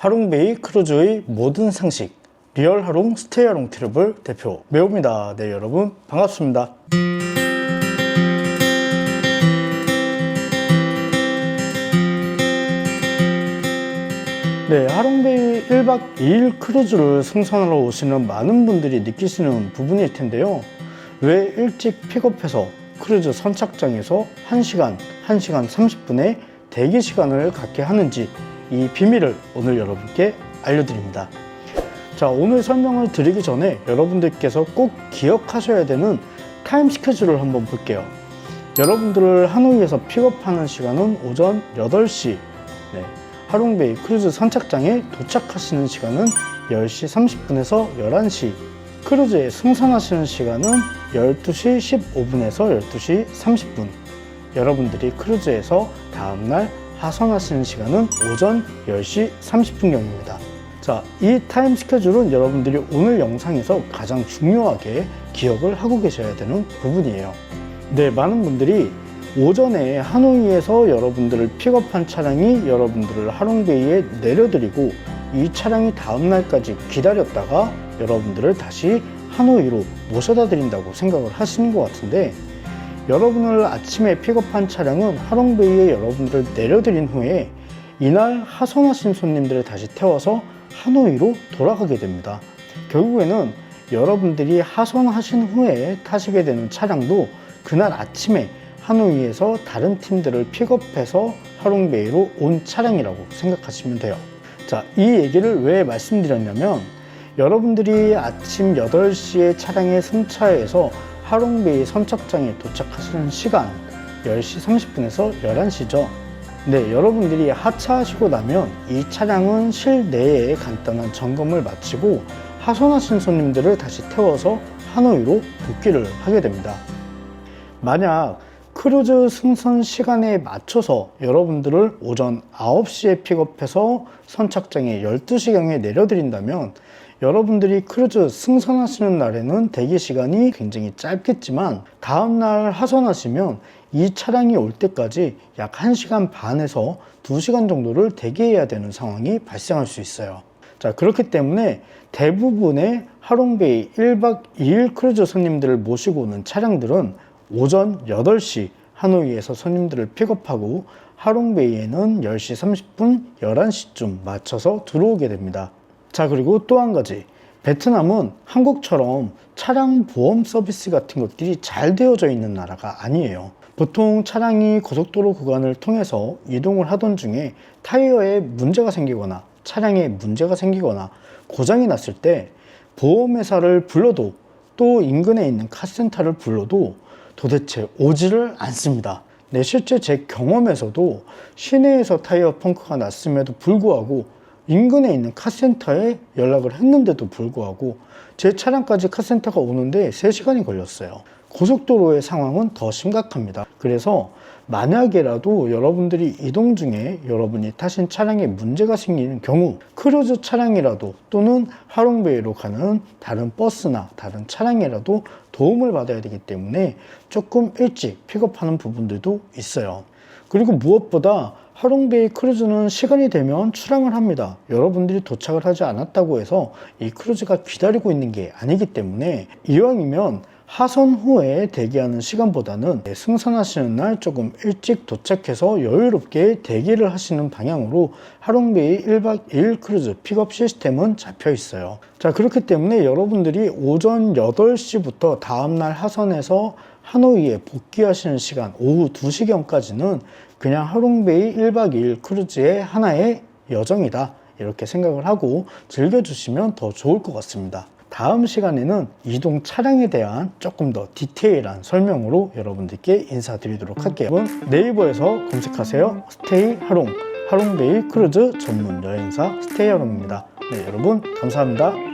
하롱베이 크루즈의 모든 상식 리얼 하롱 스테이 하롱 트립을 대표 매우입니다. 네 여러분 반갑습니다. 네, 하롱베이 1박 2일 크루즈를 승선하러 오시는 많은 분들이 느끼시는 부분일 텐데요. 왜 일찍 픽업해서 크루즈 선착장에서 1시간, 1시간 30분의 대기 시간을 갖게 하는지 이 비밀을 오늘 여러분께 알려드립니다. 자, 오늘 설명을 드리기 전에 여러분들께서 꼭 기억하셔야 되는 타임 스케줄을 한번 볼게요. 여러분들을 하노이에서 픽업하는 시간은 오전 8시, 네, 하롱베이 크루즈 선착장에 도착하시는 시간은 10시 30분에서 11시, 크루즈에 승선하시는 시간은 12시 15분에서 12시 30분, 여러분들이 크루즈에서 다음날 하선하시는 시간은 오전 10시 30분경입니다. 자, 이 타임 스케줄은 여러분들이 오늘 영상에서 가장 중요하게 기억을 하고 계셔야 되는 부분이에요. 네, 많은 분들이 오전에 하노이에서 여러분들을 픽업한 차량이 여러분들을 하롱베이에 내려드리고 이 차량이 다음날까지 기다렸다가 여러분들을 다시 하노이로 모셔다 드린다고 생각을 하시는 것 같은데 여러분을 아침에 픽업한 차량은 하롱베이에 여러분들을 내려드린 후에 이날 하선하신 손님들을 다시 태워서 하노이로 돌아가게 됩니다. 결국에는 여러분들이 하선하신 후에 타시게 되는 차량도 그날 아침에 하노이에서 다른 팀들을 픽업해서 하롱베이로 온 차량이라고 생각하시면 돼요. 자, 이 얘기를 왜 말씀드렸냐면 여러분들이 아침 8시에 차량에 승차해서 하롱베이 선착장에 도착하시는 시간 10시 30분에서 11시죠. 네, 여러분들이 하차하시고 나면 이 차량은 실내에 간단한 점검을 마치고 하선하신 손님들을 다시 태워서 하노이로 복귀를 하게 됩니다. 만약 크루즈 승선 시간에 맞춰서 여러분들을 오전 9시에 픽업해서 선착장에 12시경에 내려드린다면 여러분들이 크루즈 승선하시는 날에는 대기 시간이 굉장히 짧겠지만 다음날 하선하시면 이 차량이 올 때까지 약 1시간 반에서 2시간 정도를 대기해야 되는 상황이 발생할 수 있어요. 자, 그렇기 때문에 대부분의 하롱베이 1박 2일 크루즈 손님들을 모시고 오는 차량들은 오전 8시 하노이에서 손님들을 픽업하고 하롱베이에는 10시 30분, 11시쯤 맞춰서 들어오게 됩니다. 자, 그리고 또 한 가지. 베트남은 한국처럼 차량 보험 서비스 같은 것들이 잘 되어져 있는 나라가 아니에요. 보통 차량이 고속도로 구간을 통해서 이동을 하던 중에 타이어에 문제가 생기거나 차량에 문제가 생기거나 고장이 났을 때 보험회사를 불러도 또 인근에 있는 카센터를 불러도 도대체 오지를 않습니다. 네, 실제 제 경험에서도 시내에서 타이어 펑크가 났음에도 불구하고 인근에 있는 카센터에 연락을 했는데도 불구하고 제 차량까지 카센터가 오는데 3시간이 걸렸어요. 고속도로의 상황은 더 심각합니다. 그래서 만약에라도 여러분들이 이동 중에 여러분이 타신 차량에 문제가 생기는 경우 크루즈 차량이라도 또는 하롱베이로 가는 다른 버스나 다른 차량이라도 도움을 받아야 되기 때문에 조금 일찍 픽업하는 부분들도 있어요. 그리고 무엇보다 하롱베이 크루즈는 시간이 되면 출항을 합니다. 여러분들이 도착을 하지 않았다고 해서 이 크루즈가 기다리고 있는 게 아니기 때문에 이왕이면 하선 후에 대기하는 시간보다는 승선하시는 날 조금 일찍 도착해서 여유롭게 대기를 하시는 방향으로 하롱베이 1박 2일 크루즈 픽업 시스템은 잡혀 있어요. 자, 그렇기 때문에 여러분들이 오전 8시부터 다음날 하선에서 하노이에 복귀하시는 시간 오후 2시경까지는 그냥 하롱베이 1박 2일 크루즈의 하나의 여정이다. 이렇게 생각을 하고 즐겨주시면 더 좋을 것 같습니다. 다음 시간에는 이동 차량에 대한 조금 더 디테일한 설명으로 여러분들께 인사드리도록 할게요. 네이버에서 검색하세요. 스테이 하롱, 하롱베이 크루즈 전문 여행사 스테이 하롱입니다. 네, 여러분 감사합니다.